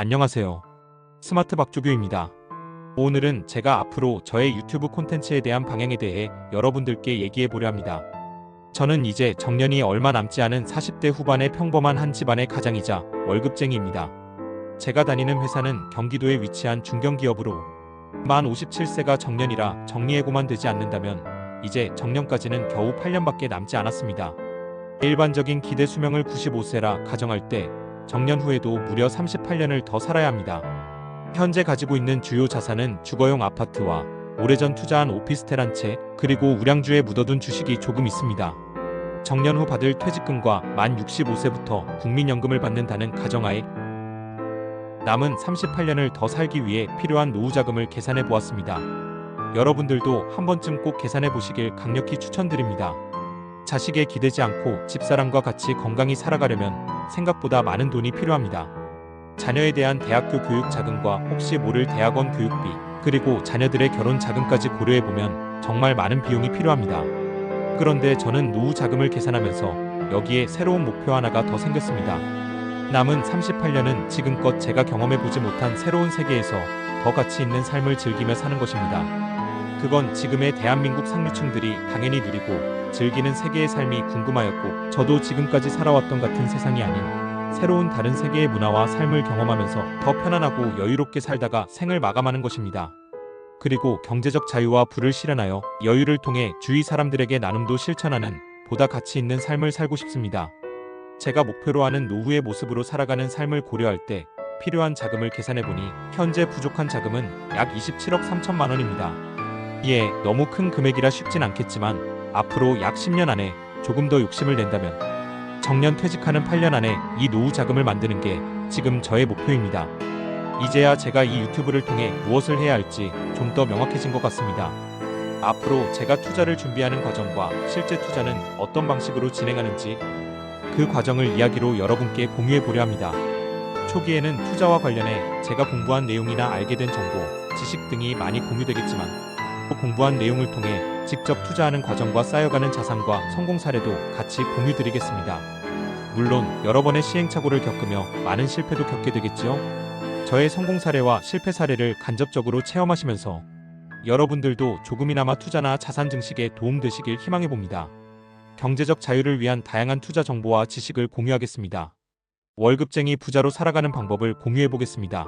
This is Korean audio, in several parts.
안녕하세요. 스마트 박조규입니다. 오늘은 제가 앞으로 저의 유튜브 콘텐츠에 대한 방향에 대해 여러분들께 얘기해 보려 합니다. 저는 이제 정년이 얼마 남지 않은 40대 후반의 평범한 한 집안의 가장이자 월급쟁이입니다. 제가 다니는 회사는 경기도에 위치한 중견기업으로 만 57세가 정년이라 정리해고만 되지 않는다면 이제 정년까지는 겨우 8년밖에 남지 않았습니다. 일반적인 기대 수명을 95세라 가정할 때 정년 후에도 무려 38년을 더 살아야 합니다. 현재 가지고 있는 주요 자산은 주거용 아파트와 오래전 투자한 오피스텔 한 채, 그리고 우량주에 묻어둔 주식이 조금 있습니다. 정년 후 받을 퇴직금과 만 65세부터 국민연금을 받는다는 가정하에 남은 38년을 더 살기 위해 필요한 노후 자금을 계산해 보았습니다. 여러분들도 한 번쯤 꼭 계산해 보시길 강력히 추천드립니다. 자식에 기대지 않고 집사람과 같이 건강히 살아가려면 생각보다 많은 돈이 필요합니다. 자녀에 대한 대학교 교육 자금과 혹시 모를 대학원 교육비, 그리고 자녀들의 결혼 자금까지 고려해 보면 정말 많은 비용이 필요합니다. 그런데 저는 노후 자금을 계산하면서 여기에 새로운 목표 하나가 더 생겼습니다. 남은 38년은 지금껏 제가 경험해 보지 못한 새로운 세계에서 더 가치 있는 삶을 즐기며 사는 것입니다. 그건 지금의 대한민국 상류층들이 당연히 누리고 즐기는 세계의 삶이 궁금하였고 저도 지금까지 살아왔던 같은 세상이 아닌 새로운 다른 세계의 문화와 삶을 경험하면서 더 편안하고 여유롭게 살다가 생을 마감하는 것입니다. 그리고 경제적 자유와 부를 실현하여 여유를 통해 주위 사람들에게 나눔도 실천하는 보다 가치 있는 삶을 살고 싶습니다. 제가 목표로 하는 노후의 모습으로 살아가는 삶을 고려할 때 필요한 자금을 계산해 보니 현재 부족한 자금은 약 27억 3천만 원입니다. 이에 너무 큰 금액이라 쉽진 않겠지만 앞으로 약 10년 안에 조금 더 욕심을 낸다면 정년 퇴직하는 8년 안에 이 노후 자금을 만드는 게 지금 저의 목표입니다. 이제야 제가 이 유튜브를 통해 무엇을 해야 할지 좀 더 명확해진 것 같습니다. 앞으로 제가 투자를 준비하는 과정과 실제 투자는 어떤 방식으로 진행하는지 그 과정을 이야기로 여러분께 공유해 보려 합니다. 초기에는 투자와 관련해 제가 공부한 내용이나 알게 된 정보, 지식 등이 많이 공유되겠지만 또 공부한 내용을 통해 직접 투자하는 과정과 쌓여가는 자산과 성공 사례도 같이 공유드리겠습니다. 물론 여러 번의 시행착오를 겪으며 많은 실패도 겪게 되겠지요. 저의 성공 사례와 실패 사례를 간접적으로 체험하시면서 여러분들도 조금이나마 투자나 자산 증식에 도움되시길 희망해 봅니다. 경제적 자유를 위한 다양한 투자 정보와 지식을 공유하겠습니다. 월급쟁이 부자로 살아가는 방법을 공유해 보겠습니다.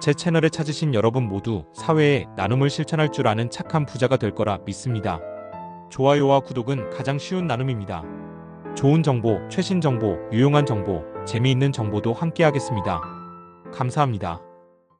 제 채널에 찾으신 여러분 모두 사회에 나눔을 실천할 줄 아는 착한 부자가 될 거라 믿습니다. 좋아요와 구독은 가장 쉬운 나눔입니다. 좋은 정보, 최신 정보, 유용한 정보, 재미있는 정보도 함께 하겠습니다. 감사합니다.